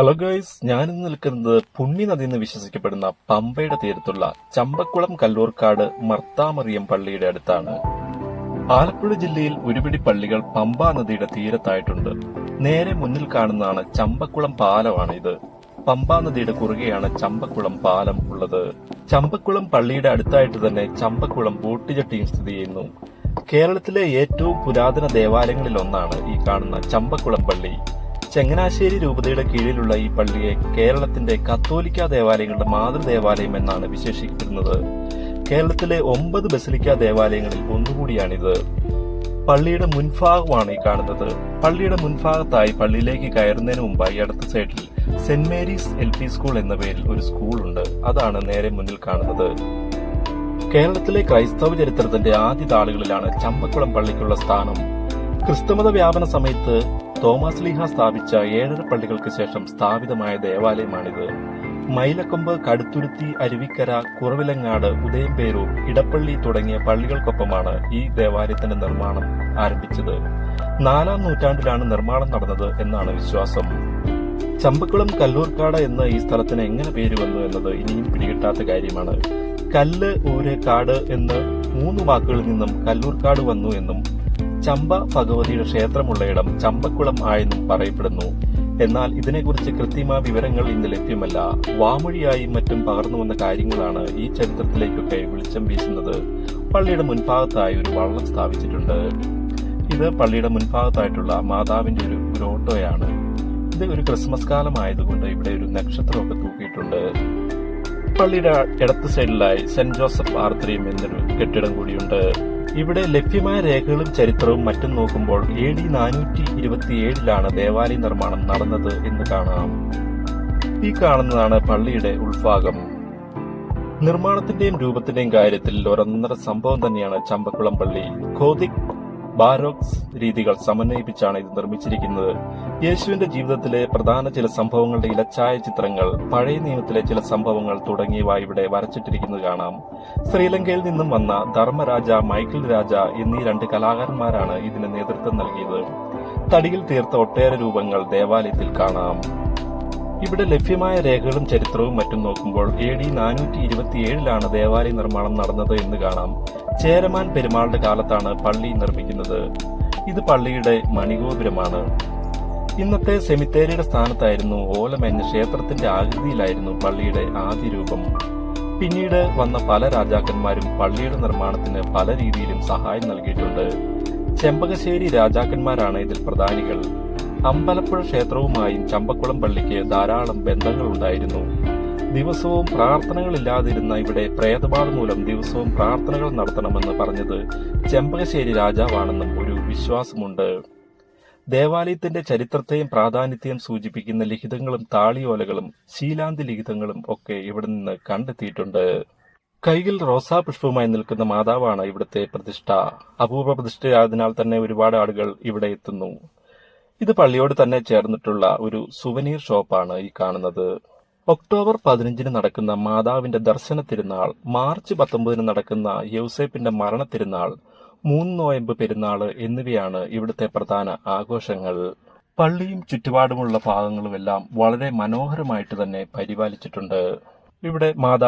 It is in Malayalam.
ഹലോ ഗൈസ് ഞാനിന്ന് നിൽക്കുന്നത് പുണ്യ നദി എന്ന് വിശ്വസിക്കപ്പെടുന്ന പമ്പയുടെ തീരത്തുള്ള ചമ്പക്കുളം കല്ലൂർക്കാട് മർത്താമറിയം പള്ളിയുടെ അടുത്താണ്. ആലപ്പുഴ ജില്ലയിൽ ഒരുപിടി പള്ളികൾ പമ്പ നദിയുടെ തീരത്തായിട്ടുണ്ട്. നേരെ മുന്നിൽ കാണുന്നതാണ് ചമ്പക്കുളം പാലമാണ് ഇത് പമ്പാ നദിയുടെ കുറുകെയാണ് ചമ്പക്കുളം പാലം ഉള്ളത്. ചമ്പക്കുളം പള്ളിയുടെ അടുത്തായിട്ട് തന്നെ ചമ്പക്കുളം ബോട്ടുചട്ടിയും സ്ഥിതി ചെയ്യുന്നു. കേരളത്തിലെ ഏറ്റവും പുരാതന ദേവാലയങ്ങളിൽ ഒന്നാണ് ഈ കാണുന്ന ചമ്പക്കുളം പള്ളി. ചങ്ങനാശ്ശേരി രൂപതയുടെ കീഴിലുള്ള ഈ പള്ളിയെ കേരളത്തിന്റെ കത്തോലിക്ക ദേവാലയങ്ങളുടെ മാതൃദേവാലയം എന്നാണ് വിശേഷിപ്പിക്കുന്നത്. കേരളത്തിലെ ഒമ്പത് ബസലിക്ക ദേവാലയങ്ങളിൽ ഒന്നുകൂടിയാണിത്. പള്ളിയുടെ മുൻഭാഗമാണ് ഈ കാണുന്നത്. പള്ളിയുടെ മുൻഭാഗത്തായി പള്ളിയിലേക്ക് കയറുന്നതിന് മുമ്പായി അടുത്ത സൈഡിൽ saint Mary's L P school എന്ന പേരിൽ ഒരു സ്കൂളുണ്ട്. അതാണ് നേരെ മുന്നിൽ കാണുന്നത്. കേരളത്തിലെ ക്രൈസ്തവ ചരിത്രത്തിന്റെ ആദ്യ താളുകളിലാണ് ചമ്പക്കുളം പള്ളിക്കുള്ള സ്ഥാനം. ക്രിസ്തുമത വ്യാപന സമയത്ത് തോമസ് ലീഹ സ്ഥാപിച്ച ഏഴര പള്ളികൾക്ക് ശേഷം സ്ഥാപിതമായ ദേവാലയമാണിത്. മൈലക്കൊമ്പ് കടുത്തുരുത്തി അരുവിക്കര കുറവിലങ്ങാട് ഉദയംപേരൂർ ഇടപ്പള്ളി തുടങ്ങിയ പള്ളികൾക്കൊപ്പമാണ് ഈ ദേവാലയത്തിന്റെ നിർമ്മാണം ആരംഭിച്ചത്. നാലാം നൂറ്റാണ്ടിലാണ് നിർമ്മാണം നടന്നത് എന്നാണ് വിശ്വാസം. ചമ്പക്കുളം കല്ലൂർക്കാട് എന്ന ഈ സ്ഥലത്തിന് എങ്ങനെ പേര് വന്നു എന്നത് ഇനിയും പിടികിട്ടാത്ത കാര്യമാണ്. കല്ല് ഊര് കാട് എന്ന് മൂന്ന് വാക്കുകളിൽ നിന്നും കല്ലൂർക്കാട് വന്നു എന്നും ചമ്പ ഭഗവതിയുടെ ക്ഷേത്രമുള്ള ഇടം ചമ്പക്കുളം ആയെന്നും പറയപ്പെടുന്നു. എന്നാൽ ഇതിനെക്കുറിച്ച് കൃത്യമായ വിവരങ്ങൾ ഇന്ന് ലഭ്യമല്ല. വാമൊഴിയായും മറ്റും പകർന്നു വന്ന കാര്യങ്ങളാണ് ഈ ചരിത്രത്തിലേക്കൊക്കെ വെളിച്ചം വീശുന്നത്. പള്ളിയുടെ മുൻഭാഗത്തായി ഒരു വള്ളം സ്ഥാപിച്ചിട്ടുണ്ട്. ഇത് പള്ളിയുടെ മുൻഭാഗത്തായിട്ടുള്ള മാതാവിന്റെ ഒരു ഗ്രോട്ടോയാണ്. ഇത് ഒരു ക്രിസ്മസ് കാലമായതുകൊണ്ട് ഇവിടെ ഒരു നക്ഷത്രമൊക്കെ തൂക്കിയിട്ടുണ്ട്. പള്ളിയുടെ ഇടത്ത് സൈഡിലായി സെന്റ് ജോസഫ് ആർദ്രയും എന്നൊരു കെട്ടിടം കൂടിയുണ്ട്. ഇവിടെ ലഭ്യമായ രേഖകളും ചരിത്രവും മറ്റും നോക്കുമ്പോൾ എ ഡി നാനൂറ്റി ഇരുപത്തിയേഴിലാണ് ദേവാലയ നിർമ്മാണം നടന്നത് എന്ന് കാണാം. ഈ കാണുന്നതാണ് പള്ളിയുടെ ഉൾഭാഗം. നിർമ്മാണത്തിന്റെയും രൂപത്തിന്റെയും കാര്യത്തിൽ ഒരൊന്നര സംഭവം തന്നെയാണ് ചമ്പക്കുളം പള്ളി. ഗോതിക് ബാരോക്സ് രീതികൾ സമന്വയിപ്പിച്ചാണ് ഇത് നിർമ്മിച്ചിരിക്കുന്നത്. യേശുവിന്റെ ജീവിതത്തിലെ പ്രധാന ചില സംഭവങ്ങളുടെ ഇലച്ചായ ചിത്രങ്ങൾ പഴയ നിയമത്തിലെ ചില സംഭവങ്ങൾ തുടങ്ങിയവ ഇവിടെ വരച്ചിട്ടിരിക്കുന്നത് കാണാം. ശ്രീലങ്കയിൽ നിന്നും വന്ന ധർമ്മരാജ മൈക്കിൾ രാജ എന്നീ രണ്ട് കലാകാരന്മാരാണ് ഇതിന് നേതൃത്വം നൽകിയത്. തടിയിൽ തീർത്ത ഒട്ടേറെ രൂപങ്ങൾ ദേവാലയത്തിൽ കാണാം. ഇവിടെ ലഭ്യമായ രേഖകളും ചരിത്രവും മറ്റും നോക്കുമ്പോൾ എ ഡി നാനൂറ്റി ഇരുപത്തിയേഴിലാണ് ദേവാലയ നിർമ്മാണം നടന്നത് എന്ന് കാണാം. ചേരമാൻ പെരുമാളുടെ കാലത്താണ് പള്ളി നിർമ്മിക്കുന്നത്. ഇത് പള്ളിയുടെ മണിഗോപുരമാണ്. ഇന്നത്തെ സെമിത്തേരിയുടെ സ്ഥാനത്തായിരുന്നു ഓലമെന്ന ക്ഷേത്രത്തിന്റെ ആകൃതിയിലായിരുന്നു പള്ളിയുടെ ആദ്യ രൂപം. പിന്നീട് വന്ന പല രാജാക്കന്മാരും പള്ളിയുടെ നിർമ്മാണത്തിന് പല രീതിയിലും സഹായം നൽകിയിട്ടുണ്ട്. ചെമ്പകശ്ശേരി രാജാക്കന്മാരാണ് ഇതിൽ പ്രധാനികൾ. അമ്പലപ്പുഴ ക്ഷേത്രവുമായും ചമ്പക്കുളം പള്ളിക്ക് ധാരാളം ബന്ധങ്ങളുണ്ടായിരുന്നു ദിവസവും പ്രാർത്ഥനകളില്ലാതിരുന്ന ഇവിടെ പ്രേതബാധ മൂലം ദിവസവും പ്രാർത്ഥനകൾ നടത്തണമെന്ന് പറഞ്ഞത് ചെമ്പകശ്ശേരി രാജാവാണെന്നും ഒരു വിശ്വാസമുണ്ട്. ദേവാലയത്തിന്റെ ചരിത്രത്തെയും പ്രാധാന്യത്തെയും സൂചിപ്പിക്കുന്ന ലിഖിതങ്ങളും താളിയോലകളും ശീലാന്തി ലിഖിതങ്ങളും ഒക്കെ ഇവിടെ നിന്ന് കണ്ടെത്തിയിട്ടുണ്ട്. റോസാ റോസാപുഷ്പവുമായി നിൽക്കുന്ന മാതാവാണ് ഇവിടുത്തെ പ്രതിഷ്ഠ. അപൂർവ പ്രതിഷ്ഠയായതിനാൽ തന്നെ ഒരുപാട് ആളുകൾ ഇവിടെ എത്തുന്നു. ഇത് പള്ളിയോട് തന്നെ ചേർന്നിട്ടുള്ള ഒരു സുവനീർ ഷോപ്പാണ് ഈ കാണുന്നത്. ഒക്ടോബർ പതിനഞ്ചിന് നടക്കുന്ന മാതാവിന്റെ ദർശന തിരുനാൾ മാർച്ച് പത്തൊമ്പതിന് നടക്കുന്ന യൗസേപ്പിന്റെ മരണ തിരുനാൾ മൂന്ന് നോയമ്പ് പെരുന്നാൾ എന്നിവയാണ് ഇവിടുത്തെ പ്രധാന ആഘോഷങ്ങൾ. പള്ളിയും ചുറ്റുപാടുമുള്ള ഭാഗങ്ങളുമെല്ലാം വളരെ മനോഹരമായിട്ട് തന്നെ പരിപാലിച്ചിട്ടുണ്ട്. ഇവിടെ മാതാ